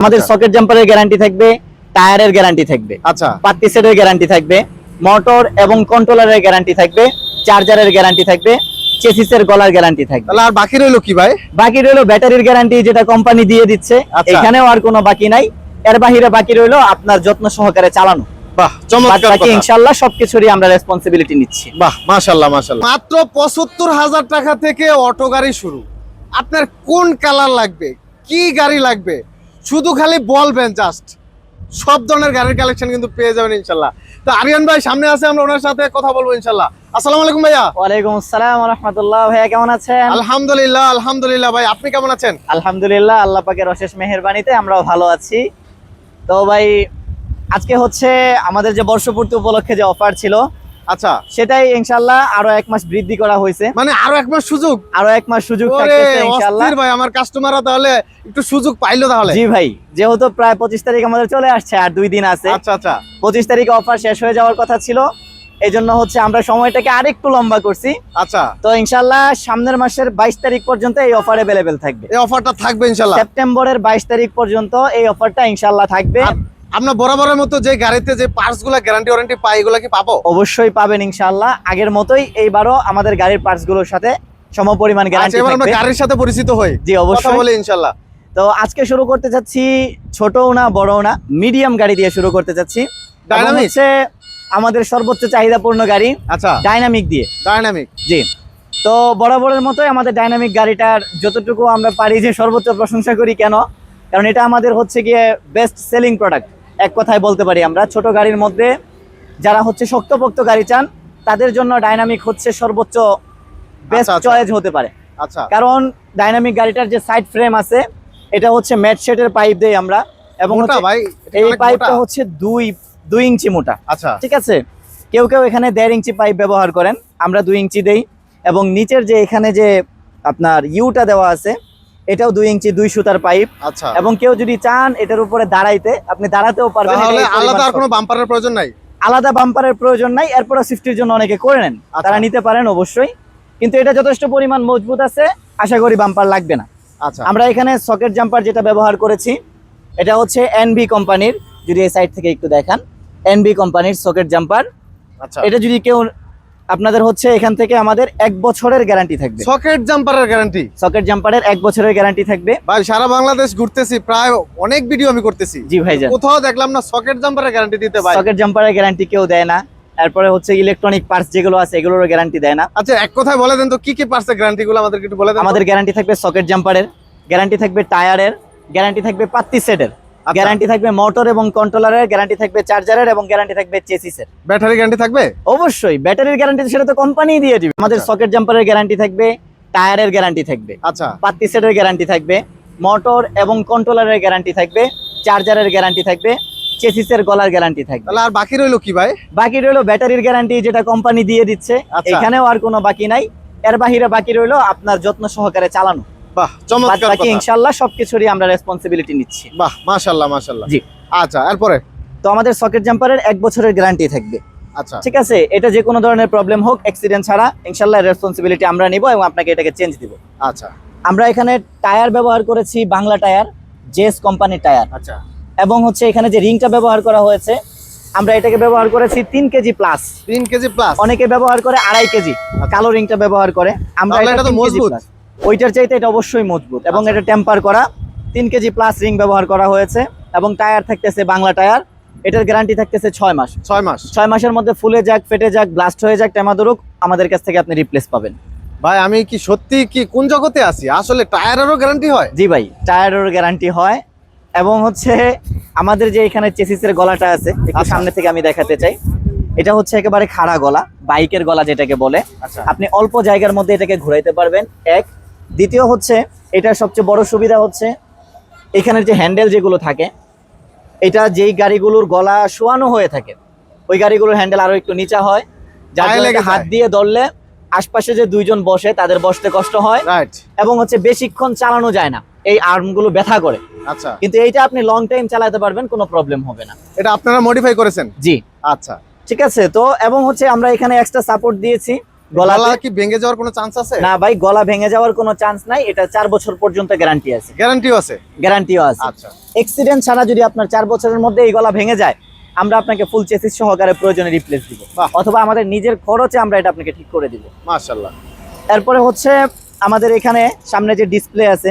আমাদের আচ্ছা। সকেট জাম্পারের গ্যারান্টি থাকবে টায়ারের গ্যারান্টি থাকবে আচ্ছা। পাত্তি সেটের গ্যারান্টি থাকবে মোটর এবং কন্ট্রোলারের গ্যারান্টি থাকবে চার্জারের গ্যারান্টি থাকবে চেসিসের গলার গ্যারান্টি থাকবে। তাহলে আর বাকি রইল কি ভাই? বাকি রইল ব্যাটারির গ্যারান্টি যেটা কোম্পানি দিয়ে দিচ্ছে আচ্ছা। এখানেও আর কোনো বাকি নাই। এর বাহিরে বাকি রইল আপনার যত্ন সহকারে চালানো। বাহ বাদ চমৎকার বাকি কথা। ইনশাল্লাহ সবকিছুরই আমরা রেসপন্সিবিলিটি নিচ্ছি। বাহ মাশাল্লাহ মাশাল্লাহ মাত্র পঁচাত্তর হাজার টাকা থেকে অটো গাড়ি শুরু। আপনার কোন কালার লাগবে? কি গাড়ি লাগবে? শুধু খালি বলবেন জাস্ট সব ধরনের গাড়ির কালেকশন কিন্তু পেয়ে যাবেন ইনশাল্লাহ। তো আরিয়ান ভাই সামনে আছে আমরা ওনার সাথে কথা বলব ইনশাল্লাহ। আসসালামু আলাইকুম ভাইয়া। ওয়ালাইকুম আসসালাম রহমতুল্লাহ। ভাইয়া কেমন আছেন? আলহামদুলিল্লাহ আলহামদুলিল্লাহ ভাই আপনি কেমন আছেন? আলহামদুলিল্লাহ আল্লাহ পাকের অশেষ মেহেরবানিতে আমরাও ভালো আছি। তো ভাই আজকে হচ্ছে আমাদের যে বর্ষপূর্তি উপলক্ষে যে অফার ছিল আচ্ছা। সেটাই ইনশাল্লাহ আরও এক মাস বৃদ্ধি করা হয়েছে। মানে আরও এক মাস সুযোগ? আরও এক মাস সুযোগ থাকতেছে ভাই আমার কাস্টমাররা তাহলে একটু সুযোগ পাইলো তাহলে। জি ভাই যেহেতু প্রায় পঁচিশ তারিখ আমাদের চলে আসছে আর দুই দিন আছে। আচ্ছা আচ্ছা। পঁচিশ তারিখে অফার শেষ হয়ে যাওয়ার কথা ছিল। এই জন্য হচ্ছে আমরা সময়টাকে আরেকটু লম্বা করছি। আচ্ছা। তো ইনশাল্লাহ সামনের মাসের বাইশ তারিখ পর্যন্ত এই অফার অ্যাভেলেবেল থাকবে। এই অফারটা থাকবে ইনশাল্লাহ সেপ্টেম্বরের বাইশ তারিখ পর্যন্ত এই অফারটা ইনশাল্লাহ থাকবে। আমরা বরাবরের মতো যে গাড়িতে যে পার্টসগুলা গ্যারান্টি ওয়ারেন্টি পাই এগুলা কি পাবো? অবশ্যই পাবেন ইনশাআল্লাহ। আগের মতোই এইবারও আমাদের গাড়ির পার্টসগুলোর সাথে সমপরিমাণ আচ্ছা গ্যারান্টি এবার আমরা গাড়ির সাথে পরিচিত হই। জি অবশ্যই। বলি ইনশাল্লাহ তো আজকে শুরু করতে যাচ্ছি ছোটও না বড়ও না মিডিয়াম গাড়ি দিয়ে শুরু করতে যাচ্ছি হচ্ছে আমাদের সর্বোচ্চ চাহিদাপূর্ণ গাড়ি। আচ্ছা। ডাইনামিক দিয়ে। ডাইনামিক জি। তো বরাবরের মতোই আমাদের ডাইনামিক গাড়িটার যতটুকু আমরা পারি যে সর্বোচ্চ প্রশংসা করি কেন? কারণ এটা আমাদের হচ্ছে গিয়ে বেস্ট সেলিং প্রোডাক্ট এক কথায় বলতে পারি আমরা ছোট গাড়ির মধ্যে যারা হচ্ছে শক্তপোক্ত গাড়ি চান তাদের জন্য ডাইনামিক হচ্ছে সর্বোচ্চ বেস্ট আচ্ছা, আচ্ছা। চয়েস হতে পারে। আচ্ছা। কারণ ডাইনামিক গাড়িটার যে সাইড ফ্রেম আছে এটা হচ্ছে ম্যাট শেটের পাইপ দেই আমরা এবং ভাই এই পাইপটা হচ্ছে দুই দুই ইঞ্চি মোটা। আচ্ছা। ঠিক আছে? কেউ কেউ এখানে দেড় ইঞ্চি পাইপ ব্যবহার করেন আমরা দুই ইঞ্চি দেই এবং নিচের যে এখানে যে আপনার ইউটা দেওয়া আছে এটাও দুই ইঞ্চি দুই সুতার পাইপ। আচ্ছা। এবং কেউ যদি চান এটার উপরে দাঁড়াইতে আপনি দাঁড়াতেও পারবেন আলাদা আর কোনো বাম্পারের প্রয়োজন নাই? আলাদা বাম্পারের প্রয়োজন নাই এরপরে সিফটির জন্য অনেকে করে নেন। আচ্ছা। তারা নিতে পারেন অবশ্যই। কিন্তু এটা যথেষ্ট পরিমাণ মজবুত আছে আশা করি বাম্পার লাগবে না। আচ্ছা। আমরা এখানে সকেট জাম্পার যেটা ব্যবহার করেছি এটা হচ্ছে এনবি কোম্পানির যদি এই সাইড থেকে একটু দেখান এনবি কোম্পানির সকেট জাম্পার। আচ্ছা। এটা যদি কেউ আপনাদের হচ্ছে এখান থেকে আমাদের এক বছরের গ্যারান্টি থাকবে। সকেট জাম্পারের গ্যারান্টি সকেট জাম্পারের এক বছরের গ্যারান্টি থাকবে। ভাই সারা বাংলাদেশ ঘুরতেছি প্রায় অনেক ভিডিও আমি করতেছি। জি ভাইজান। কোথাও দেখলাম না সকেট জাম্পারের গ্যারান্টি দিতে ভাই। সকেট জাম্পারের গ্যারান্টি কেউ দেয় না। তারপরে হচ্ছে ইলেকট্রনিক পার্টস যেগুলো আছে এগুলোর গ্যারান্টি দেয় না। আচ্ছা এক কথায় বলে দেন তো কি কি পার্টসের গ্যারান্টি গুলো আমাদেরকে একটু বলে দেন আমাদের গ্যারান্টি থাকবে সকেট জাম্পারের গ্যারান্টি থাকবে টায়ারের গ্যারান্টি থাকবে পাত্তি সেটের গ্যারান্টি থাকবে মোটর এবং কন্ট্রোলারের গ্যারান্টি থাকবে চার্জারের এবং গ্যারান্টি থাকবে চেসিসের। ব্যাটারি গ্যারান্টি থাকবে? অবশ্যই ব্যাটারির গ্যারান্টি সেটা তো কোম্পানি দিয়ে দিবে। আমাদের আচ্ছা। সকেট জাম্পারের গ্যারান্টি থাকবে টায়ারের গ্যারান্টি থাকবে আচ্ছা। পাত্তি সেটের গ্যারান্টি থাকবে মোটর এবং কন্ট্রোলারের গ্যারান্টি থাকবে চার্জারের গ্যারান্টি থাকবে চেসিসের গলার গ্যারান্টি থাকবে। তাহলে আর বাকি রইল কি ভাই? বাকি রইল ব্যাটারির গ্যারান্টি যেটা কোম্পানি দিয়ে দিচ্ছে। আচ্ছা। এখানেও আর কোনো বাকি নাই। এর বাহিরে বাকি রইল আপনার যত্ন সহকারে চালানো। বাহ চমৎকার বাকি সবকিছুরই আমরা রেসপন্সিবিলিটি নিচ্ছি। বাহ মাশাআল্লাহ মাশাআল্লাহ। জি। আচ্ছা এরপরে? তো আমাদের সকেট জাম্পারের এক বছরের গ্যারান্টি থাকবে। আচ্ছা। ঠিক আছে? এটা যে কোনো ধরনের প্রবলেম হোক অ্যাক্সিডেন্ট ছাড়া ইনশাল্লাহ রেসপন্সিবিলিটি আমরা নিব এবং আপনাকে এটাকে চেঞ্জ দিব। আচ্ছা। আমরা এখানে টায়ার ব্যবহার করেছি বাংলা টায়ার জেস কোম্পানির টায়ার আচ্ছা। এবং হচ্ছে এখানে যে রিংটা ব্যবহার করা হয়েছে আমরা এটাকে ব্যবহার করেছি তিন কেজি প্লাস তিন কেজি প্লাস অনেকে ব্যবহার করে আড়াই কেজি কালো রিংটা ব্যবহার করে। আমরা এটা এটা তো মজবুত। ওইটার চাইতে এটা অবশ্যই মজবুত এবং আচ্ছা। এটা টেম্পার করা তিন কেজি প্লাস রিং ব্যবহার করা হয়েছে এবং টায়ার থাকতেছে বাংলা টায়ার এটার গ্যারান্টি থাকতেছে ছয় মাস। ছয় মাস। ছয় মাসের মধ্যে ফুলে যাক ফেটে যাক ব্লাস্ট হয়ে যাক টেমাদুরুক আমাদের কাছ থেকে আপনি রিপ্লেস পাবেন। ভাই আমি কি সত্যি কি কোন জগতে আছি? আসলে টায়ারেরও গ্যারান্টি হয়? জি ভাই টায়ারেরও গ্যারান্টি হয় এবং হচ্ছে আমাদের যে এখানে চেসিসের গলাটা আছে একটু আচ্ছা। সামনে থেকে আমি দেখাতে চাই। এটা হচ্ছে একেবারে খাড়া গলা বাইকের গলা যেটাকে বলে। আচ্ছা। আপনি অল্প জায়গার মধ্যে এটাকে ঘুরাইতে পারবেন। এক দ্বিতীয় হচ্ছে এটার সবচেয়ে বড় সুবিধা হচ্ছে এখানের যে হ্যান্ডেল যেগুলো থাকে এটা যেই গাড়িগুলোর গলা শোয়ানো হয়ে থাকে ওই গাড়িগুলোর হ্যান্ডেল আরও একটু নিচা হয় যার হাত দিয়ে ধরলে আশপাশে যে দুইজন বসে তাদের বসতে কষ্ট হয় এবং হচ্ছে বেশিক্ষণ চালানো যায় না এই আর্মগুলো ব্যথা করে। আচ্ছা। কিন্তু এইটা আপনি লং টাইম চালাতে পারবেন কোনো প্রবলেম হবে না। এটা আপনারা মডিফাই করেছেন? জি। আচ্ছা। ঠিক আছে তো এবং হচ্ছে আমরা এখানে এক্সট্রা সাপোর্ট দিয়েছি গলা কি ভেঙে যাওয়ার কোনো চান্স আছে? না ভাই গলা ভেঙে যাওয়ার কোনো চান্স নাই। এটা চার বছর পর্যন্ত গ্যারান্টি আছে। গ্যারান্টিও আছে? গ্যারান্টিও আছে। আচ্ছা। ছাড়া যদি আপনার চার বছরের মধ্যে এই গলা ভেঙে যায় আমরা আপনাকে ফুল চেসিস সহকারে প্রয়োজনে রিপ্লেস দিব। অথবা আমাদের নিজের খরচে আমরা এটা আপনাকে ঠিক করে দিব। মাশাআল্লাহ। এরপরে হচ্ছে আমাদের এখানে সামনে যে ডিসপ্লে আছে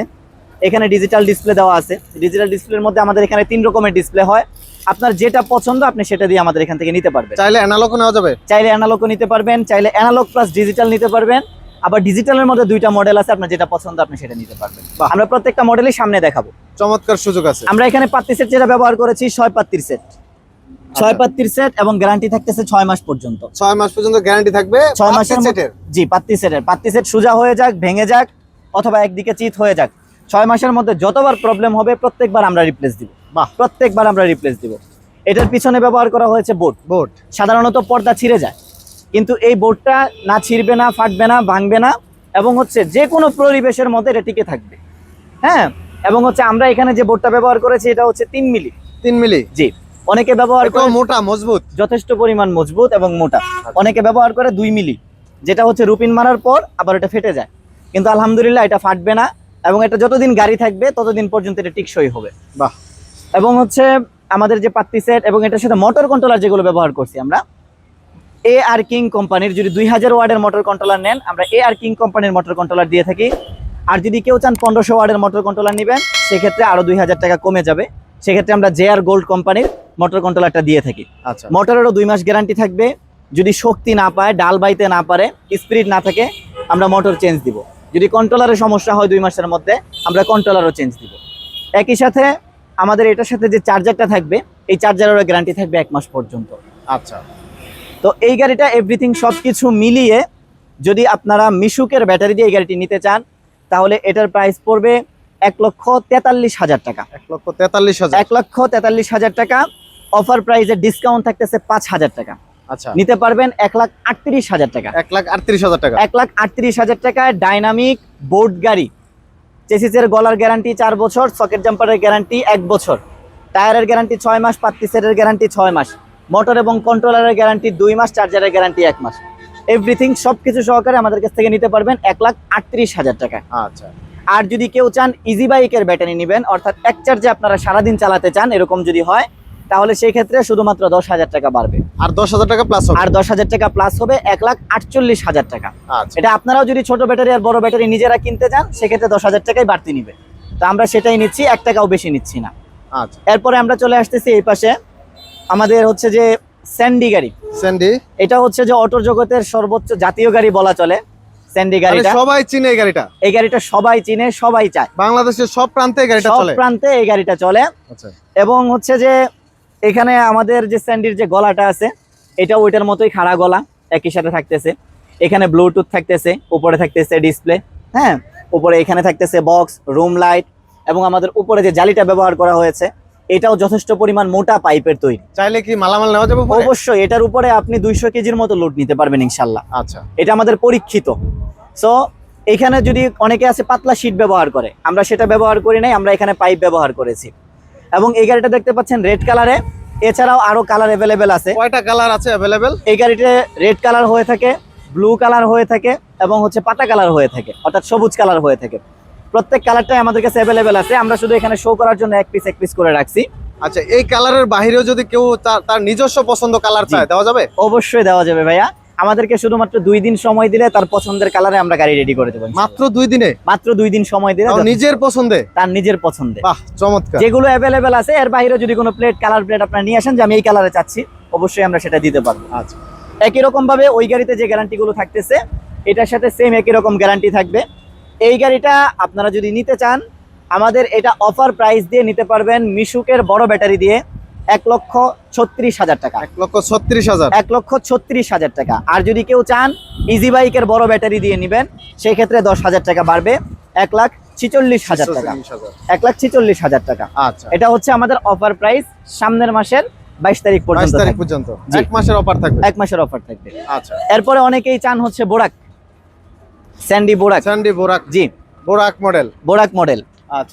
এখানে ডিজিটাল ডিসপ্লে দেওয়া আছে। ডিজিটাল ডিসপ্লের মধ্যে আমাদের এখানে তিন রকমের ডিসপ্লে হয়। আপনার যেটা পছন্দ আপনি সেটা দিয়ে আমাদের এখান থেকে নিতে পারবেন। চাইলে অ্যানালগও নেওয়া যাবে। চাইলে অ্যানালগও নিতে পারবেন চাইলে অ্যানালগ প্লাস ডিজিটাল নিতে পারবেন। আবার ডিজিটালের মধ্যে দুইটা মডেল আছে আপনার যেটা পছন্দ আপনি সেটা নিতে পারবেন। আমরা প্রত্যেকটা মডেলই সামনে দেখাবো। চমৎকার সুযোগ আছে। আমরা এখানে পাত্তি সেট যেটা ব্যবহার করেছি ছয় পাত্তির সেট ছয় পাত্তির সেট এবং গ্যারান্টি থাকতেছে ছয় মাস পর্যন্ত। ছয় মাস পর্যন্ত গ্যারান্টি থাকবে ছয় মাসের সেটের জি পাত্তি সেটের পাত্তি সেট সোজা হয়ে যাক ভেঙে যাক অথবা একদিকে চিত হয়ে যাক। ছয় মাসের মধ্যে যতবার প্রবলেম হবে প্রত্যেকবার আমরা রিপ্লেস দিব। বাহ। প্রত্যেকবার আমরা রিপ্লেস দিব। এটার পিছনে ব্যবহার করা হয়েছে বোর্ড বোর্ড সাধারণত পর্দা ছিঁড়ে যায়। কিন্তু এই বোর্ডটা না ছিঁড়বে না ফাটবে না ভাঙবে না এবং হচ্ছে যে কোনো পরিবেশের মধ্যে এটা টিকে থাকবে। হ্যাঁ? এবং হচ্ছে আমরা এখানে যে বোর্ডটা ব্যবহার করেছি এটা হচ্ছে তিন মিলি। তিন মিলি? জি। অনেকে ব্যবহার করে মোটা মজবুত? যথেষ্ট পরিমাণ মজবুত এবং মোটা। অনেকে ব্যবহার করে দুই মিলি। যেটা হচ্ছে রুপিন মারার পর আবার এটা ফেটে যায়। কিন্তু আলহামদুলিল্লাহ এটা ফাটবে না। এবং এটা যতদিন গাড়ি থাকবে ততদিন পর্যন্ত এটা টিকসই হবে। বাহ। এবং হচ্ছে আমাদের যে পাত্তি সেট এবং এটার সাথে মোটর কন্ট্রোলার যেগুলো ব্যবহার করছি আমরা এ আর কিং কোম্পানির যদি দুই হাজার ওয়ার্ডের মোটর কন্ট্রোলার নেন আমরা এ আর কিং কোম্পানির মোটর কন্ট্রোলার দিয়ে থাকি। আর যদি কেউ চান পনেরোশো ওয়ার্ডের মোটর কন্ট্রোলার নেবেন সেক্ষেত্রে আরও দুই হাজার টাকা কমে যাবে। সেক্ষেত্রে আমরা জে আর গোল্ড কোম্পানির মোটর কন্ট্রোলারটা দিয়ে থাকি। আচ্ছা। মোটরেরও দুই মাস গ্যারান্টি থাকবে। যদি শক্তি না পায় ডাল বাইতে না পারে স্পিরিট না থাকে আমরা মোটর চেঞ্জ দিব। যদি কন্ট্রোলারের সমস্যা হয় দুই মাসের মধ্যে আমরা কন্ট্রোলারও চেঞ্জ দিব। একই সাথে আমাদের এটার সাথে যে চার্জারটা থাকবে এই চার্জারেরও গ্যারান্টি থাকবে এক মাস পর্যন্ত। আচ্ছা। তো এই গাড়িটা এভরিথিং সব কিছু মিলিয়ে যদি আপনারা মিশুকের ব্যাটারি দিয়ে এই গাড়িটি নিতে চান তাহলে এটার প্রাইস পড়বে এক লক্ষ তেতাল্লিশ হাজার টাকা। এক লক্ষ তেতাল্লিশ হাজার। এক লক্ষ তেতাল্লিশ হাজার টাকা। অফার প্রাইসে ডিসকাউন্ট থাকতেছে পাঁচ হাজার টাকা। নিতে পারবেন এক লাখ আটত্রিশ হাজার টাকা। এক লাখ আটত্রিশ হাজার টাকা। এক লাখ আটত্রিশ হাজার টাকায় ডাইনামিক বোর্ড গাড়ি। চেসিসের গলার গ্যারান্টি চার বছর সকেট জাম্পারের গ্যারান্টি এক বছর। টায়ারের গ্যারান্টি ছয় মাস পাত্তি সেটের গ্যারান্টি ছয় মাস। মোটর এবং কন্ট্রোলারের গ্যারান্টি দুই মাস চার্জারের গ্যারান্টি এক মাস। এভরিথিং সব কিছু সহকারে আমাদের কাছ থেকে নিতে পারবেন এক লাখ আটত্রিশ হাজার টাকা। আচ্ছা। আর যদি কেউ চান ইজি বাইকের ব্যাটারি নেবেন অর্থাৎ এক চার্জে আপনারা সারাদিন চালাতে চান এরকম যদি হয় তাহলে সেই ক্ষেত্রে শুধুমাত্র দশ হাজার টাকা বাড়বে। আর দশ হাজার টাকা প্লাস হবে? আর দশ হাজার টাকা প্লাস হবে এক লাখ আটচল্লিশ হাজার টাকা। আচ্ছা। এটা আপনারাও যদি ছোট ব্যাটারি আর বড় ব্যাটারি নিজেরা কিনতে চান সেক্ষেত্রে দশ হাজার টাকাই বাড়তি নিবে। তো আমরা সেটাই নিচ্ছি এক টাকাও বেশি নিচ্ছি না। আচ্ছা। এরপরে আমরা চলে আসতেছি এই পাশে। আমাদের হচ্ছে যে স্যান্ডি গাড়ি। স্যান্ডি? এটা হচ্ছে যে অটো জগতের সর্বোচ্চ জাতীয় গাড়ি বলা চলে স্যান্ডি গাড়িটা। সবাই চিনে এই গাড়িটা? এই গাড়িটা সবাই চিনে সবাই চায়। বাংলাদেশের সব প্রান্তে এই গাড়িটা সব প্রান্তে এই গাড়িটা চলে। আচ্ছা। এবং হচ্ছে যে এখানে আমাদের যে স্যান্ডির যে গলাটা আছে এটা ওইটার মতোই খাড়া গলা একই সাথে থাকতেছে। এখানে ব্লুটুথ থাকতেছে উপরে থাকতেছে ডিসপ্লে হ্যাঁ? উপরে এখানে থাকতেছে বক্স রুম লাইট এবং আমাদের উপরে যে জালিটা ব্যবহার করা হয়েছে এটাও যথেষ্ট পরিমাণ মোটা পাইপের তৈরি। চাইলে কি মালামাল নেওয়া যাবে অবশ্যই এটার উপরে আপনি দুইশো কেজির মতো লোড নিতে পারবেন ইনশাল্লাহ। আচ্ছা। এটা আমাদের পরীক্ষিত। সো এখানে যদি অনেকে আছে পাতলা শীট ব্যবহার করে আমরা সেটা ব্যবহার করি নাই আমরা এখানে পাইপ ব্যবহার করেছি। এবং এই গাড়িটা দেখতে পাচ্ছেন রেড কালারে এছাড়াও আরও কালার অ্যাভেলেবেল আছে। কয়টা কালার আছে অ্যাভেলেবেল এই গাড়িতে রেড কালার হয়ে থাকে ব্লু কালার হয়ে থাকে এবং হচ্ছে পাতা কালার হয়ে থাকে অর্থাৎ সবুজ কালার হয়ে থাকে। প্রত্যেক কালারটাই আমাদের কাছে অ্যাভেলেবেল আছে। আমরা শুধু এখানে শো করার জন্য এক পিস এক পিস করে রাখছি। আচ্ছা এই কালারের বাইরেও যদি কেউ তার নিজস্ব পছন্দ কালার চায় দেওয়া যাবে? অবশ্যই দেওয়া যাবে ভাইয়া। আমাদেরকে শুধুমাত্র দুই দিন সময় দিলে তার পছন্দের কালারে আমরা গাড়ি রেডি করে দেবো মাত্র দুই দিনে? মাত্র দুই দিন সময় দিলে নিজের পছন্দে? তার নিজের পছন্দে। চমৎকার। যেগুলো অ্যাভেলেবেল আছে এর বাইরে যদি কোনো প্লেট কালার প্লেট আপনারা নিয়ে আসেন যে আমি এই কালারে চাচ্ছি অবশ্যই আমরা সেটা দিতে পারব। আচ্ছা। একই রকম ভাবে ওই গাড়িতে যে গ্যারান্টিগুলো থাকতেছে এটার সাথে সেম একই রকম গ্যারান্টি থাকবে। এই গাড়িটা আপনারা যদি নিতে চান আমাদের এটা অফার প্রাইস দিয়ে নিতে পারবেন মিশুকের বড় ব্যাটারি দিয়ে। এক লক্ষ ছত্রিশ হাজার টাকা। এক লক্ষ ছত্রিশ হাজার। এক লক্ষ ছত্রিশ হাজার টাকা। আর যদি কেউ চান ইজি বাইকের বড় ব্যাটারি দিয়ে নেবেন সেই ক্ষেত্রে দশ হাজার টাকা বাড়বে। এক লাখ ছিচল্লিশ হাজার টাকা। এক লাখ ছিচল্লিশ হাজার টাকা। আচ্ছা। এটা হচ্ছে আমাদের অফার প্রাইস সামনের মাসের বাইশ তারিখ পর্যন্ত তারিখ পর্যন্ত। এক মাসের অফার থাকবে। এক মাসের অফার থাকবে। আচ্ছা। এরপরে অনেকেই চান হচ্ছে বোরাক স্যান্ডি বোরাক স্যান্ডি বোরাক জি। বোরাক মডেল বোরাক মডেল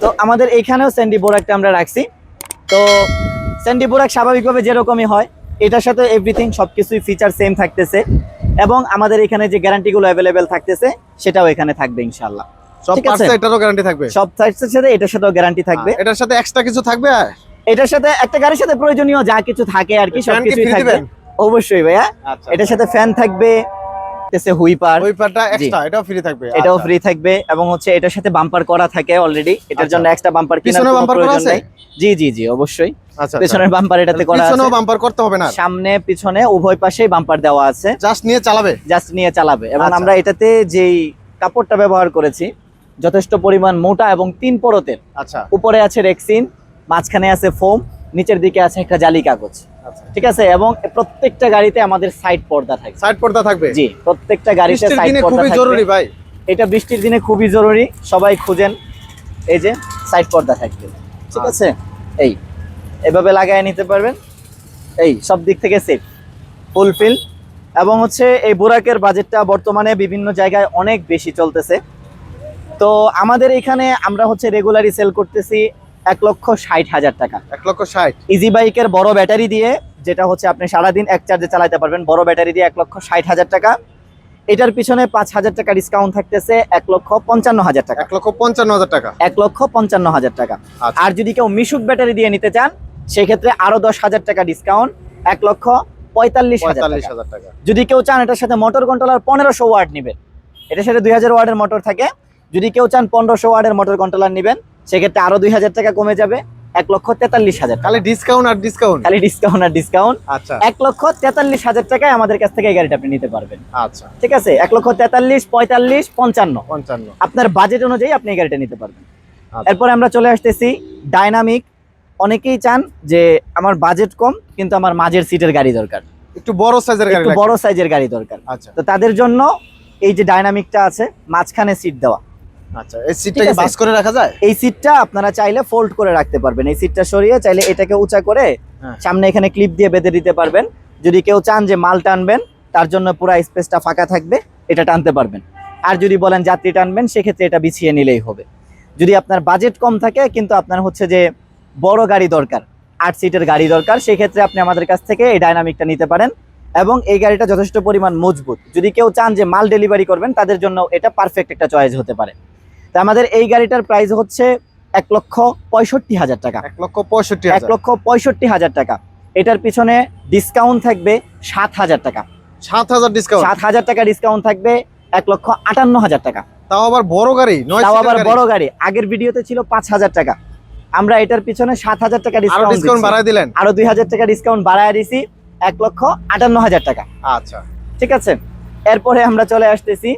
তো আমাদের এখানেও স্যান্ডি বোরাকটা আমরা রাখছি। তো স্যান্ডি বোরাক স্বাভাবিকভাবে যেরকমই হয় এটার সাথে এভরিথিং সবকিছুই ফিচার সেম থাকতেছে। এবং আমাদের এখানে যে গ্যারান্টি গুলো অ্যাভেলেবেল থাকতেছে সেটাও এখানে থাকবে ইনশাল্লাহ সব পার্টস এটারও গ্যারান্টি থাকবে? সব সাইজের সাথে এটার সাথেও গ্যারান্টি থাকবে। এটার সাথে এক্সট্রা কিছু থাকবে এটার সাথে একটা গাড়ির সাথে প্রয়োজনীয় যা কিছু থাকে আর কি থাকবে। অবশ্যই ভাইয়া। আচ্ছা এটার সাথে ফ্যান থাকবে তেসে হুইপার। এক্সট্রা এটাও ফ্রি থাকবে। এটাও আচ্ছা। ফ্রি থাকবে এবং হচ্ছে এটার সাথে বাম্পার করা থাকে অলরেডি এটার আচ্ছা। জন্য এক্সট্রা বাম্পার পিছনে কোনো করা আছে? জি জি জি অবশ্যই। আচ্ছা পেছনের বাম্পার এটাতে করা পিছনেও আছে। বাম্পার করতে হবে না সামনে পিছনে উভয় পাশেই বাম্পার দেওয়া আছে। জাস্ট নিয়ে চালাবে? জাস্ট নিয়ে চালাবে। এবং আচ্ছা। আমরা এটাতে যেই কাপড়টা ব্যবহার করেছি যথেষ্ট পরিমাণ মোটা এবং তিন পরতের। আচ্ছা। উপরে আছে রেক্সিন মাঝখানে আছে ফোম নিচের দিকে আছে একটা জালি কাগজ। আচ্ছা। ঠিক আছে? এবং প্রত্যেকটা গাড়িতে আমাদের সাইড পর্দা থাকবে। সাইড পর্দা থাকবে? জি প্রত্যেকটা গাড়িতে সাইড পর্দা থাকবে। জরুরি ভাই। এটা বৃষ্টির দিনে খুবই জরুরি। সবাই খুঁজেন এই যে সাইড পর্দা থাকবে। ঠিক আচ্ছা। আছে? এই। এভাবে লাগায় নিতে পারবেন। এই সব দিক থেকে সেফ ফুলফিল এবং হচ্ছে এই বুরাকের বাজেটটা বর্তমানে বিভিন্ন জায়গায় অনেক বেশি চলতেছে। তো আমাদের এখানে আমরা হচ্ছে রেগুলারই সেল করতেছি এক লক্ষ ষাট হাজার টাকা। এক লক্ষ ষাট। ইজি বাইকের বড় ব্যাটারি দিয়ে যেটা হচ্ছে আপনি সারাদিন এক চার্জে চালাতে পারবেন বড় ব্যাটারি দিয়ে এক লক্ষ ষাট হাজার টাকা। এটার পিছনে পাঁচ হাজার টাকা ডিসকাউন্ট থাকতেছে এক লক্ষ পঞ্চান্ন হাজার টাকা। এক লক্ষ পঞ্চান্ন হাজার টাকা। এক লক্ষ পঞ্চান্ন হাজার টাকা। আচ্ছা। আর যদি কেউ মিশুক ব্যাটারি দিয়ে নিতে চান সেক্ষেত্রে আরও দশ হাজার টাকা ডিসকাউন্ট এক লক্ষ পঁয়তাল্লিশ হাজার টাকা। যদি কেউ চান এটার সাথে মোটর কন্ট্রোলার পনেরোশো ওয়ার্ড নেবেন। এটার সাথে দুই হাজার ওয়ার্ডের মোটর থাকে। যদি কেউ চান পনেরোশো ওয়ার্ডের মোটর কন্ট্রোলার নেবেন সেক্ষেত্রে আরও দুই হাজার টাকা কমে যাবে এক লক্ষ তেতাল্লিশ হাজার খালি ডিসকাউন্ট আর ডিসকাউন্ট খালি ডিসকাউন্ট আর ডিসকাউন্ট আচ্ছা। এক লক্ষ তেতাল্লিশ হাজার টাকায় আমাদের কাছ থেকে এই গাড়িটা আপনি নিতে পারবেন। আচ্ছা। ঠিক আছে? এক লক্ষ তেতাল্লিশ পঁয়তাল্লিশ পঞ্চান্ন। পঞ্চান্ন। আপনার বাজেট অনুযায়ী আপনি এই গাড়িটা নিতে পারবেন। আচ্ছা। এরপরে আমরা চলে আসতেছি ডাইনামিক অনেকেই চান যে আমার বাজেট কম কিন্তু আমার মাঝের সিটের গাড়ি দরকার। একটু বড় সাইজের গাড়ি বড় সাইজের গাড়ি দরকার। আচ্ছা। তো তাদের জন্য এই যে ডাইনামিকটা আছে মাঝখানে সিট দেওয়া। আচ্ছা এই সিটটা ঠিক কি আছে। বাস করে রাখা যায়? এই সিটটা আপনারা চাইলে ফোল্ড করে রাখতে পারবেন। এই সিটটা সরিয়ে চাইলে এটাকে উঁচা করে হ্যাঁ। সামনে এখানে ক্লিপ দিয়ে বেঁধে দিতে পারবেন। যদি কেউ চান যে মাল টানবেন তার জন্য পুরো স্পেসটা ফাঁকা থাকবে এটা টানতে পারবেন। আর যদি বলেন যাত্রী টানবেন সেক্ষেত্রে এটা বিছিয়ে নিলেই হবে। যদি আপনার বাজেট কম থাকে কিন্তু আপনার হচ্ছে যে বড় গাড়ি দরকার আট সিটের গাড়ি দরকার সেক্ষেত্রে আপনি আমাদের কাছ থেকে এই ডাইনামিকটা নিতে পারেন এবং এই গাড়িটা যথেষ্ট পরিমাণ মজবুত। যদি কেউ চান যে মাল ডেলিভারি করবেন তাদের জন্য এটা পারফেক্ট একটা চয়েস হতে পারে। তা আমাদের এই গাড়িটার প্রাইস হচ্ছে এক লক্ষ পঁয়ষট্টি হাজার টাকা। এক লক্ষ পঁয়ষট্টি এক লক্ষ পঁয়ষট্টি হাজার টাকা। এটার পিছনে ডিসকাউন্ট থাকবে সাত হাজার টাকা। সাত হাজার ডিসকাউন্ট সাত হাজার টাকা ডিসকাউন্ট থাকবে এক লক্ষ আটান্ন হাজার টাকা। তাও আবার বড় গাড়ি তাও আবার বড় গাড়ি। আগের ভিডিওতে ছিল পাঁচ হাজার টাকা। আমরা এটার পিছনে সাত হাজার টাকা ডিসকাউন্ট ডিসকাউন্ট বাড়ায় দিলেন? আরও দুই হাজার টাকা ডিসকাউন্ট বাড়ায় দিছি এক লক্ষ আটান্ন হাজার টাকা। আচ্ছা। ঠিক আছে? এরপরে আমরা চলে আসতেছি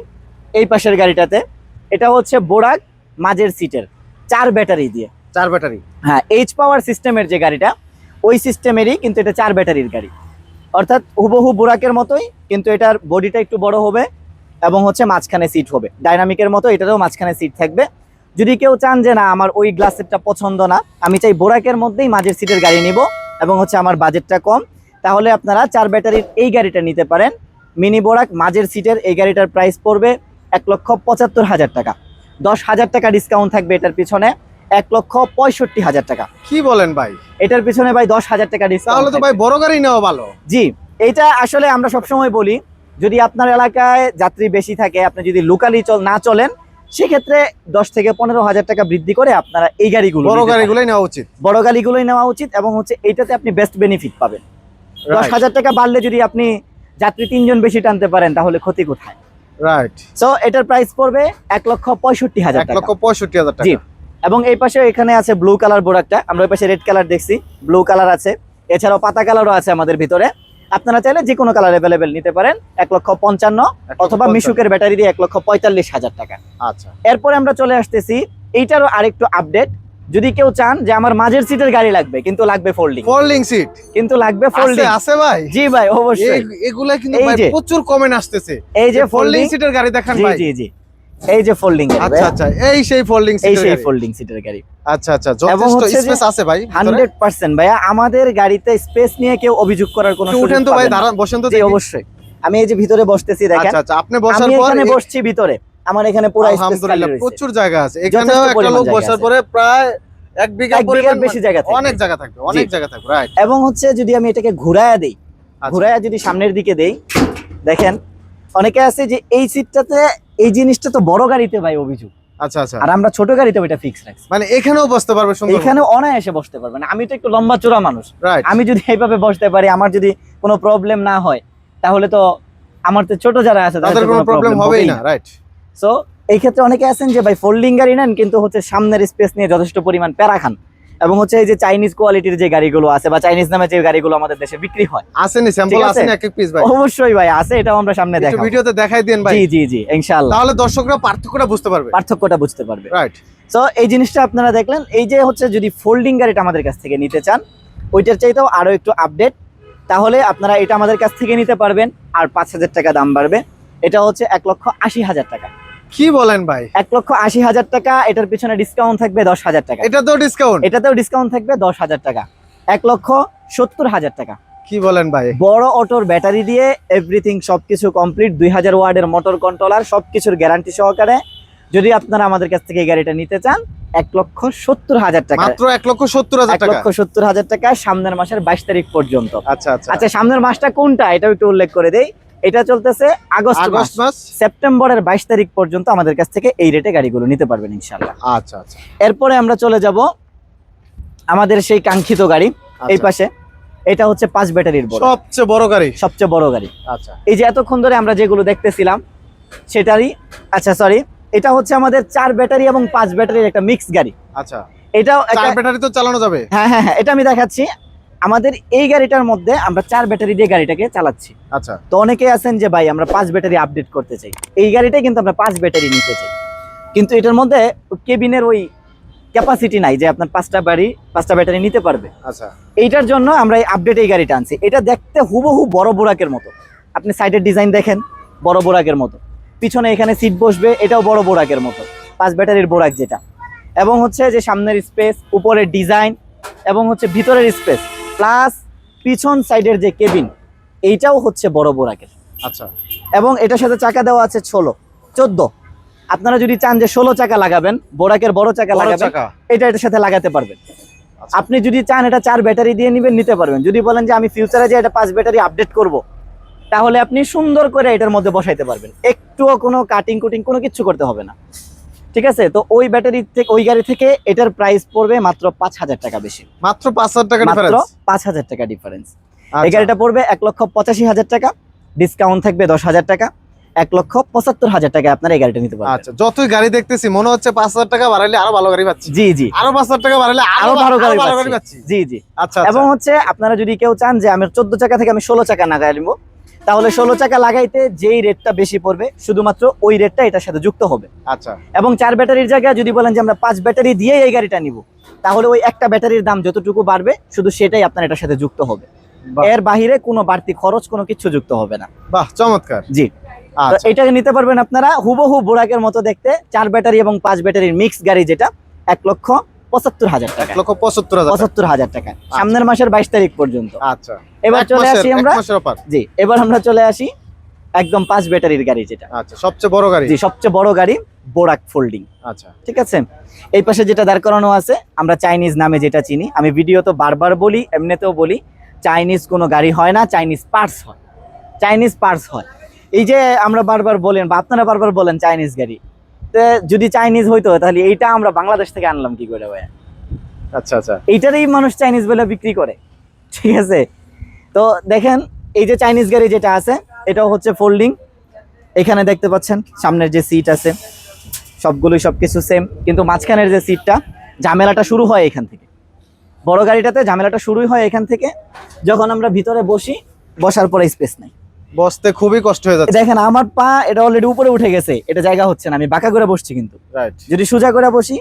এই পাশের গাড়িটাতে। এটা হচ্ছে বোরাক মাঝের সিটের চার ব্যাটারি দিয়ে। চার ব্যাটারি। হ্যাঁ এইচ পাওয়ার সিস্টেমের যে গাড়িটা ওই সিস্টেমেরই কিন্তু এটা চার ব্যাটারির গাড়ি। অর্থাৎ হুবহু বোরাকের মতোই কিন্তু এটার বডিটা একটু বড় হবে এবং হচ্ছে মাঝখানে সিট হবে। ডাইনামিকের মতো এটারও মাঝখানে সিট থাকবে। যদি কেউ চান যে না আমার ওই গ্লাসেরটা পছন্দ না আমি চাই বোরাকের মধ্যেই মাঝের সিটের গাড়ি নিব এবং হচ্ছে আমার বাজেটটা কম তাহলে আপনারা চার ব্যাটারির এই গাড়িটা নিতে পারেন। মিনি বোরাক মাঝের সিটের এই গাড়িটার প্রাইস পড়বে এক লক্ষ পঁচাত্তর হাজার টাকা। দশ হাজার টাকা ডিসকাউন্ট থাকবে এটার পিছনে এক লক্ষ পঁয়ষট্টি হাজার টাকা। কি বলেন ভাই? এটার পিছনে ভাই দশ হাজার টাকা ডিসকাউন্ট তাহলে তো ভাই বড় গাড়ি নেওয়া ভালো। জি এইটা আসলে আমরা সবসময় বলি যদি আপনার এলাকায় যাত্রী বেশি থাকে আপনি যদি লোকালি চল না চলেন সেক্ষেত্রে দশ থেকে পনেরো হাজার টাকা বৃদ্ধি করে আপনারা এই গাড়িগুলো বড়। গাড়িগুলোই নেওয়া উচিত। বড় গাড়িগুলোই নেওয়া উচিত এবং হচ্ছে এইটাতে আপনি বেস্ট বেনিফিট পাবেন। দশ হাজার টাকা বাড়লে যদি আপনি যাত্রী তিনজন বেশি টানতে পারেন তাহলে ক্ষতি কোথায়? রাইট সো এটার প্রাইস পড়বে এক লক্ষ পঁয়ষট্টি হাজার এক লক্ষ পঁয়ষট্টি হাজার জি। এবং এই পাশে এখানে আছে ব্লু কালার বোর্ডারটা আমরা ওই পাশে রেড কালার দেখছি। ব্লু কালার আছে। এছাড়াও পাতা কালারও আছে আমাদের ভিতরে। আপনারা চাইলে যে কোনো কালার অ্যাভেলেবেল নিতে পারেন এক লক্ষ পঞ্চান্ন অথবা মিশুকের ব্যাটারি দিয়ে এক লক্ষ পঁয়তাল্লিশ হাজার টাকা। আচ্ছা। এরপরে আমরা চলে আসতেছি এইটারও আরেকটু আপডেট যদি কেউ চান যে আমার মাঝের সিটের গাড়ি লাগবে কিন্তু লাগবে ফোল্ডিং ফোল্ডিং সিট কিন্তু লাগবে ফোল্ডিং আছে ভাই। জি ভাই অবশ্যই। এগুলা কিন্তু প্রচুর কমেন্ট আসতেছে এই যে ফোল্ডিং সিটের গাড়ি দেখান ভাই। জি জি। এই যে ফোল্ডিং আচ্ছা আচ্ছা এই সেই ফোল্ডিং এই সেই ফোল্ডিং সিটের গাড়ি। আচ্ছা আচ্ছা যথেষ্ট স্পেস আছে ভাই ভিতরে? হান্ড্রেড পার্সেন্ট ভাইয়া আমাদের গাড়িতে স্পেস নিয়ে কেউ অভিযোগ করার কোনো সুযোগ উঠেন তো ভাই দাঁড়ান বসেন তো অবশ্যই। আমি এই যে ভিতরে বসতেছি দেখেন। আচ্ছা আচ্ছা আপনি বসার পর এখানে বসছি ভিতরে। আমার এখানে পুরো স্পেস আলহামদুলিল্লাহ প্রচুর জায়গা আছে। এখানেও একটা লোক বসার পরে প্রায় এক বিঘা পরিমাণ বেশি জায়গা থাকবে। অনেক জায়গা থাকবে অনেক জায়গা থাকবে রাইট এবং হচ্ছে যদি আমি এটাকে ঘুরায়া দেই আচ্ছা। ঘুরায়া যদি সামনের দিকে দেই দেখেন অনেকে আছে যে এই সিটটাতে এই জিনিসটা তো বড় গাড়িতে ভাই অভিযোগ। আচ্ছা আচ্ছা। আর আমরা ছোট গাড়িতে ওইটা ফিক্স রাখছি। মানে এখানেও বসতে পারবে সুন্দর এখানে অনায়াসে বসতে পারবেন আমি তো একটু লম্বা চোরা মানুষ। আমি যদি এইভাবে বসতে পারি আমার যদি কোনো প্রবলেম না হয় তাহলে তো আমার তো ছোট যারা আছে তাদের কোনো প্রবলেম হবেই না রাইট সো এই ক্ষেত্রে অনেকে আছেন যে ভাই ফোল্ডিং গাড়ি নেন কিন্তু হচ্ছে সামনের স্পেস নিয়ে যথেষ্ট পরিমাণ প্যারা খান। এবং হচ্ছে এই যে চাইনিজ কোয়ালিটির যে গাড়িগুলো আছে বা চাইনিজ নামে যে গাড়িগুলো আমাদের দেশে বিক্রি হয়। আসেনি স্যাম্পল? আসেনি এক এক পিস ভাই। অবশ্যই ভাই আছে এটাও আমরা সামনে একটু দেখাবো। ভিডিওতে দেখাই দেন ভাই। জি জি জি ইনশাআল্লাহ। তাহলে দর্শকরা পার্থক্যটা বুঝতে পারবে। পার্থক্যটা বুঝতে পারবে। রাইট সো এই জিনিসটা আপনারা দেখলেন এই যে হচ্ছে যদি ফোল্ডিং গাড়িটা আমাদের কাছ থেকে নিতে চান ওইটার চাইতেও আরও একটু আপডেট তাহলে আপনারা এটা আমাদের কাছ থেকে নিতে পারবেন আর পাঁচ হাজার টাকা দাম বাড়বে। এটা হচ্ছে এক লক্ষ আশি হাজার টাকা। কি বলেন ভাই? এক লক্ষ আশি হাজার টাকা এটার পিছনে ডিসকাউন্ট থাকবে দশ হাজার টাকা। এটা তো ডিসকাউন্ট এটাতেও ডিসকাউন্ট থাকবে দশ হাজার টাকা। এক লক্ষ সত্তর হাজার টাকা। কি বলেন ভাই? বড় অটোর ব্যাটারি দিয়ে এভরিথিং সবকিছু কমপ্লিট দুই হাজার ওয়ার্ডের মোটর কন্ট্রোলার সবকিছুর গ্যারান্টি সহকারে যদি আপনারা আমাদের কাছ থেকে এই গাড়িটা নিতে চান এক লক্ষ সত্তর হাজার টাকা। মাত্র এক লক্ষ সত্তর হাজার এক টাকা? লক্ষ সত্তর হাজার টাকা সামনের মাসের বাইশ তারিখ পর্যন্ত। আচ্ছা আচ্ছা। আচ্ছা সামনের মাসটা কোনটা এটাও একটু উল্লেখ করে দেই। এটা চলতেছে আগস্ট আগস্ট মাস। সেপ্টেম্বরের বাইশ তারিখ পর্যন্ত আমাদের কাছ থেকে এই রেটে গাড়িগুলো নিতে পারবেন ইনশাল্লাহ আচ্ছা আচ্ছা। এরপরে আমরা চলে যাব আমাদের সেই কাঙ্ক্ষিত গাড়ি এই আচ্ছা। পাশে। এটা হচ্ছে পাঁচ ব্যাটারির বড়। সবচেয়ে বড় গাড়ি। সবচেয়ে বড় গাড়ি। আচ্ছা। এই যে এতক্ষণ ধরে আমরা যেগুলো দেখতেছিলাম সেটারই আচ্ছা সরি এটা হচ্ছে আমাদের চার ব্যাটারি এবং পাঁচ ব্যাটারির একটা মিক্স গাড়ি। আচ্ছা। এটাও চার ব্যাটারি তো চালানো যাবে। হ্যাঁ হ্যাঁ হ্যাঁ এটা আমি দেখাচ্ছি। আমাদের এই গাড়িটার মধ্যে আমরা চার ব্যাটারি দিয়ে গাড়িটাকে চালাচ্ছি। আচ্ছা। তো অনেকে আছেন যে ভাই আমরা পাঁচ ব্যাটারি আপডেট করতে চাই। এই গাড়িটাই কিন্তু আমরা পাঁচ ব্যাটারি নিতে চাই। কিন্তু এটার মধ্যে কেবিনের ওই ক্যাপাসিটি নাই যে আপনার পাঁচটা বাড়ি পাঁচটা ব্যাটারি নিতে পারবে। আচ্ছা। এইটার জন্য আমরা এই আপডেট এই গাড়িটা আনছি। এটা দেখতে হুবহু বড় বোরাকের মতো। আপনি সাইডের ডিজাইন দেখেন বড় বোরাকের মতো। পিছনে এখানে সিট বসবে এটাও বড় বোরাকের মতো। পাঁচ ব্যাটারির বোরাক যেটা। এবং হচ্ছে যে সামনের স্পেস উপরের ডিজাইন এবং হচ্ছে ভিতরের স্পেস প্লাস পিছন সাইডের যে কেবিন এইটাও হচ্ছে বড় বোরাকের। আচ্ছা। এবং এটার সাথে চাকা দেওয়া আছে ষোলো চোদ্দ। আপনারা যদি চান যে ষোলো চাকা লাগাবেন বোরাকের বড় চাকা লাগাবেন এটা এটার সাথে লাগাতে পারবেন। আচ্ছা। আপনি যদি চান এটা চার ব্যাটারি দিয়ে নিবেন নিতে পারবেন। যদি বলেন যে আমি ফিউচারে যে এটা পাঁচ ব্যাটারি আপডেট করব তাহলে আপনি সুন্দর করে এটার মধ্যে বসাইতে পারবেন। একটুও কোনো কাটিং কুটিং কোনো কিছু করতে হবে না। ঠিক আছে? তো ওই ব্যাটারি থেকে ওই গাড়ি থেকে এটার প্রাইস পড়বে মাত্র পাঁচ হাজার টাকা বেশি। মাত্র পাঁচ হাজার টাকা মাত্র পাঁচ হাজার টাকা ডিফারেন্স এই গাড়িটা পড়বে এক লক্ষ পঁচাশি হাজার টাকা ডিসকাউন্ট থাকবে দশ হাজার টাকা এক লক্ষ পঁচাত্তর হাজার টাকা আপনার এই গাড়িটা নিতে পারবেন। আচ্ছা যতই গাড়ি দেখতেছি মনে হচ্ছে পাঁচ হাজার টাকা বাড়াইলে আরও ভালো গাড়ি পাচ্ছি। জি জি। আরও পাঁচ হাজার টাকা বাড়াইলে আরও ভালো গাড়ি পাচ্ছি। জি জি। আচ্ছা এবং হচ্ছে আপনারা যদি কেউ চান যে আমি চোদ্দ চাকা থেকে আমি ষোলো চাকা লাগাই নিবো তাহলে ষোলো চাকা লাগাইতে যেই রেটটা বেশি পড়বে শুধুমাত্র ওই রেটটা এটার সাথে যুক্ত হবে। আচ্ছা। এবং চার ব্যাটারির জায়গায় যদি বলেন যে আমরা পাঁচ ব্যাটারি দিয়ে এই গাড়িটা নিব তাহলে ওই একটা ব্যাটারির দাম যতটুকু বাড়বে শুধু সেটাই আপনার এটার সাথে যুক্ত হবে। এর বাহিরে কোনো বাড়তি খরচ কোনো কিছু যুক্ত হবে না। বাহ চমৎকার। জি। আচ্ছা। এটাকে নিতে পারবেন আপনারা হুবহু বোরাকের মতো দেখতে চার ব্যাটারি এবং পাঁচ ব্যাটারির মিক্স গাড়ি যেটা এক লক্ষ পঁচাত্তর হাজার টাকা লক্ষ পঁচাত্তর হাজার পঁচাত্তর হাজার টাকা সামনের মাসের বাইশ তারিখ পর্যন্ত। আচ্ছা। এবার চলে আসি আমরা জি এবার আমরা চলে আসি একদম পাঁচ ব্যাটারির গাড়ি যেটা। আচ্ছা সবচেয়ে বড় গাড়ি? জি সবচেয়ে বড় গাড়ি বোরাক ফোল্ডিং আচ্ছা। ঠিক আছে? এই পাশে যেটা দাঁড় করানো আছে আমরা চাইনিজ নামে যেটা চিনি। আমি ভিডিও তো বারবার বলি এমনিতেও বলি চাইনিজ কোনো গাড়ি হয় না চাইনিজ পার্টস হয়। চাইনিজ পার্টস হয়। এই যে আমরা বারবার বলেন বা আপনারা বারবার বলেন চাইনিজ গাড়ি। যদি চাইনিজ হইতো তাহলে এইটা আমরা বাংলাদেশ থেকে আনলাম কি করে ভাই আচ্ছা আচ্ছা। এইটারই মানুষ চাইনিজ বলে বিক্রি করে ঠিক আছে? তো দেখেন এই যে চাইনিজ গাড়ি যেটা আছে এটাও হচ্ছে ফোল্ডিং এখানে দেখতে পাচ্ছেন সামনের যে সিট আছে সবগুলোই সবকিছু সেম কিন্তু মাঝখানের যে সিটটা ঝামেলাটা শুরু হয় এখান থেকে। বড় গাড়িটাতে ঝামেলাটা শুরুই হয় এখান থেকে। যখন আমরা ভিতরে বসি বসার পরে স্পেস নাই। বসতে খুবই কষ্ট হয়ে যাচ্ছে। দেখেন আমার পা এটা অলরেডি উপরে উঠে গেছে। এটা জায়গা হচ্ছে না আমি বাঁকা করে বসছি কিন্তু। রাইট যদি সোজা করে বসি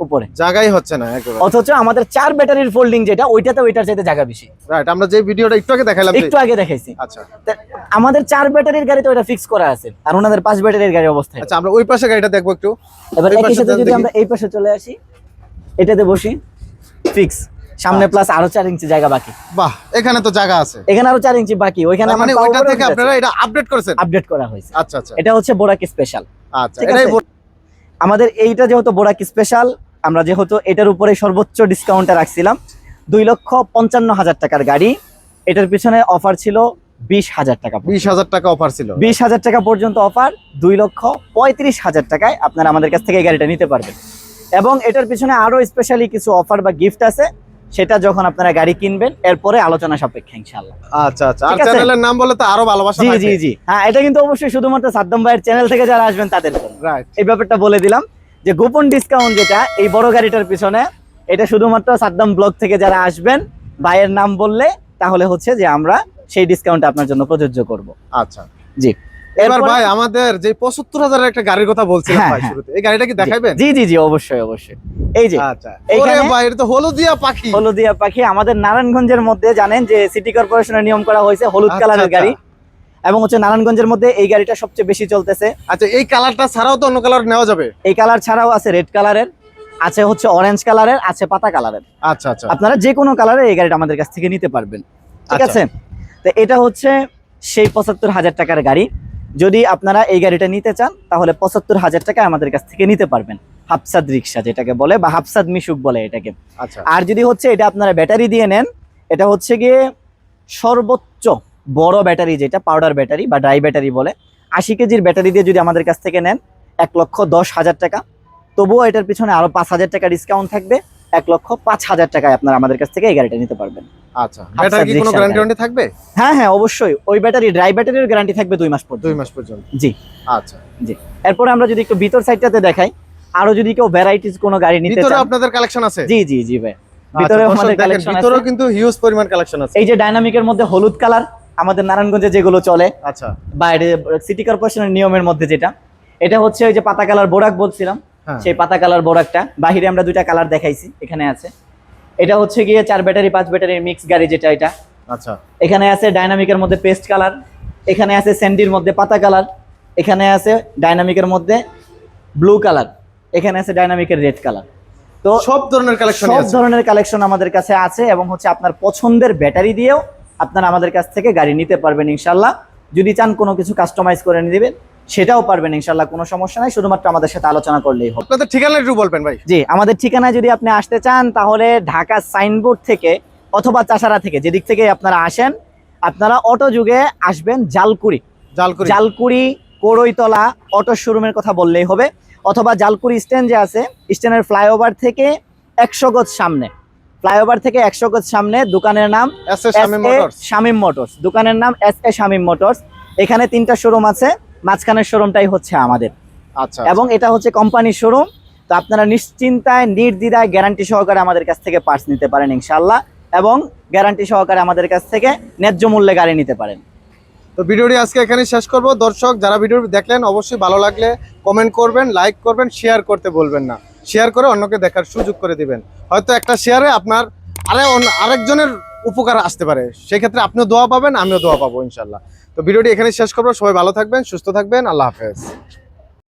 উপরে। জায়গাই হচ্ছে না অথচ আমাদের চার ব্যাটারির ফোল্ডিং যেটা ওইটাতে ওইটার চাইতে জায়গা বেশি। রাইট আমরা যে ভিডিওটা একটু আগে দেখাইলাম একটু আগে দেখাইছি। আচ্ছা। আমাদের চার ব্যাটারির গাড়ি তো ফিক্স করা আছে আর ওনাদের পাঁচ ব্যাটারির গাড়ি অবস্থায় আচ্ছা আমরা ওই পাশে গাড়িটা দেখব একটু। এবার একই সাথে যদি আমরা এই পাশে চলে আসি এটাতে বসি ফিক্স সামনে আচ্ছা। প্লাস আরও চার ইঞ্চি জায়গা বাকি। বাহ এখানে তো জায়গা আছে। এখানে আরও চার ইঞ্চি বাকি ওইখানে মানে ওইটা থেকে আপনারা এটা আপডেট করেছেন? আপডেট করা হয়েছে। আচ্ছা আচ্ছা। এটা হচ্ছে বোরাক স্পেশাল আচ্ছা এটাই আমাদের এইটা যেহেতু বোরাক স্পেশাল আমরা যেহেতু এটার উপরে সর্বোচ্চ ডিসকাউন্টে রাখছিলাম দুই লক্ষ পঞ্চান্ন হাজার টাকার গাড়ি। এটার পিছনে অফার ছিল বিশ হাজার টাকা বিশ হাজার টাকা অফার ছিল। বিশ হাজার টাকা পর্যন্ত অফার দুই লক্ষ পঁয়ত্রিশ হাজার টাকায় আপনারা আমাদের কাছ থেকে এই গাড়িটা নিতে পারবেন। এবং এটার পিছনে আরও স্পেশালি কিছু অফার বা গিফট আছে। সেটা যখন আপনারা গাড়ি কিনবেন এরপরে আলোচনা সাপেক্ষে আচ্ছা আচ্ছা। আর চ্যানেলের নাম বলে তো আরও ভালোবাসা জি জি জি। হ্যাঁ এটা কিন্তু অবশ্যই শুধুমাত্র সাদ্দাম ভাইয়ের চ্যানেল থেকে যারা আসবেন তাদের জন্য। রাইট এই ব্যাপারটা বলে দিলাম যে গোপন ডিসকাউন্ট যেটা এই বড় গাড়িটার পিছনে এটা শুধুমাত্র সাদ্দাম ব্লগ থেকে যারা আসবেন ভাইয়ের নাম বললে তাহলে হচ্ছে যে আমরা সেই ডিসকাউন্ট আপনার জন্য প্রযোজ্য করব। আচ্ছা। জি। এবার ভাই আমাদের যে পঁচাত্তর হাজারের একটা গাড়ির কথা বলছিলাম হ্যাঁ, ভাই হ্যাঁ। শুরুতে এই গাড়িটা কি দেখাইবেন জি জি জি অবশ্যই অবশ্যই। এই যে আচ্ছা এটা তো হলুদিয়া পাখি। হলুদিয়া পাখি আমাদের নারায়ণগঞ্জের মধ্যে জানেন যে সিটি কর্পোরেশনের নিয়ম করা হয়েছে হলুদ আচ্ছা, কালারের আচ্ছা। গাড়ি। এবং হচ্ছে নারায়ণগঞ্জের মধ্যে এই গাড়িটা সবচেয়ে বেশি চলতেছে। আচ্ছা এই কালারটা ছাড়াও তো অন্য কালার নেওয়া যাবে? এই কালার ছাড়াও আছে রেড কালারের আছে হচ্ছে অরেঞ্জ কালারের আছে পাতা কালারের। আচ্ছা আচ্ছা। আপনারা যে কোনো কালারের এই গাড়িটা আমাদের কাছ থেকে নিতে পারবেন। ঠিক আচ্ছা। আছে? তো এটা হচ্ছে সেই পঁচাত্তর হাজার টাকার গাড়ি। যদি আপনারা এই গাড়িটা নিতে চান তাহলে পঁচাত্তর হাজার টাকা আমাদের কাছ থেকে নিতে পারবেন। হাফসাদ রিক্সা যেটাকে বলে বা হাফসাদ মিশুক বলে এটাকে। আচ্ছা। আর যদি হচ্ছে এটা আপনারা ব্যাটারি দিয়ে নেন এটা হচ্ছে গিয়ে সর্বোচ্চ বড় ব্যাটারি যেটা পাউডার ব্যাটারি বা ড্রাই ব্যাটারি বলে। আশি কেজির ব্যাটারি দিয়ে যদি আমাদের কাছ থেকে নেন এক লক্ষ দশ হাজার টাকা। তবুও এটার পিছনে আরও পাঁচ হাজার টাকা ডিসকাউন্ট থাকবে। এক লক্ষ পাঁচ হাজার টাকায় আপনারা আমাদের কাছ থেকে এই গাড়িটা নিতে পারবেন। আচ্ছা ব্যাটারি কি কোনো গ্যারান্টি ওয়ারেন্টি থাকবে? হ্যাঁ হ্যাঁ অবশ্যই। ওই ব্যাটারি ড্রাই ব্যাটারির গ্যারান্টি থাকবে দুই মাস পর্যন্ত। দুই মাস পর্যন্ত। জি। আচ্ছা। এরপরে আমরা যদি একটু ভিতর সাইডটাতে দেখাই আরও যদি কেউ ভ্যারাইটিস কোনো গাড়ি নিতে ভিতরে আপনাদের কালেকশন আছে? জি জি জি ভাই। আমাদের দেখেন, কালেকশন ভিতরেও কিন্তু হিউজ পরিমাণ কালেকশন আছে। এই যে ডাইনামিকের মধ্যে হলুদ কালার আমাদের নারায়ণগঞ্জে যেগুলো চলে আচ্ছা। বা সিটি কর্পোরেশনের নিয়মের মধ্যে যেটা এটা হচ্ছে ওই যে পাতা কালার বোরাক বলছিলাম। সেই পাতা কালার বোরাকটা বাহিরে আমরা দুইটা কালার দেখাইছি এখানে আছে। এটা হচ্ছে গিয়ে চার ব্যাটারি পাঁচ ব্যাটারির মিক্স গাড়ি যেটা এটা। আচ্ছা। এখানে আছে ডাইনামিকের মধ্যে পেস্ট কালার এখানে আছে স্যান্ডির মধ্যে পাতা কালার এখানে আছে ডাইনামিকের মধ্যে ব্লু কালার এখানে আছে ডাইনামিকের রেড কালার তো সব ধরনের কালেকশন সব ধরনের কালেকশন আমাদের কাছে আছে এবং হচ্ছে আপনার পছন্দের ব্যাটারি দিয়েও আপনারা আমাদের কাছ থেকে গাড়ি নিতে পারবেন ইনশাল্লাহ যদি চান কোনো কিছু কাস্টমাইজ করে নেবেন সেটাও পারবেন ইনশাল্লাহ কোনো সমস্যা নাই। শুধুমাত্র আমাদের সাথে আলোচনা করলেই হবে। আপনাদের ঠিকানা একটু বলবেন ভাই। জি আমাদের ঠিকানায় যদি আপনি আসতে চান তাহলে ঢাকা সাইনবোর্ড থেকে অথবা চাষারা থেকে যেদিক থেকে আপনারা আসেন আপনারা অটো যুগে আসবেন জালকুড়ি। জালকুড়ি। জালকুড়ি কোড়ইতলা অটো শোরুমের কথা বললেই হবে। অথবা জালকুড়ি স্ট্যান্ড যে আছে স্ট্যান্ডের ফ্লাইওভার থেকে একশো গজ সামনে। ফ্লাইওভার থেকে একশো গজ সামনে দোকানের নাম শামীম মোটরস। দোকানের নাম এস এ শামীম মোটরস। এখানে তিনটা শোরুম আছে। মাঝখানের শোরুমটাই হচ্ছে আমাদের। আচ্ছা এবং এটা হচ্ছে কোম্পানির শোরুম তো আপনারা নিশ্চিন্তায় নির্দ্বিধায় গ্যারান্টি সহকারে আমাদের কাছ থেকে পার্টস নিতে পারেন ইনশাল্লাহ এবং গ্যারান্টি সহকারে আমাদের কাছ থেকে ন্যায্য মূল্যে গাড়ি নিতে পারেন। তো ভিডিওটি আজকে এখানে শেষ করব। দর্শক যারা ভিডিও দেখলেন অবশ্যই ভালো লাগলে কমেন্ট করবেন লাইক করবেন শেয়ার করতে বলবেন না। শেয়ার করে অন্যকে দেখার সুযোগ করে দিবেন। হয়তো একটা শেয়ারে আপনার আরে আরেকজনের উপকার আসতে পারে। সেক্ষেত্রে আপনিও দোয়া পাবেন আমিও দোয়া পাবো ইনশাল্লাহ তো ভিডিওটি এখানে শেষ করব। সবাই ভালো থাকবেন সুস্থ থাকবেন। আল্লাহ হাফেজ।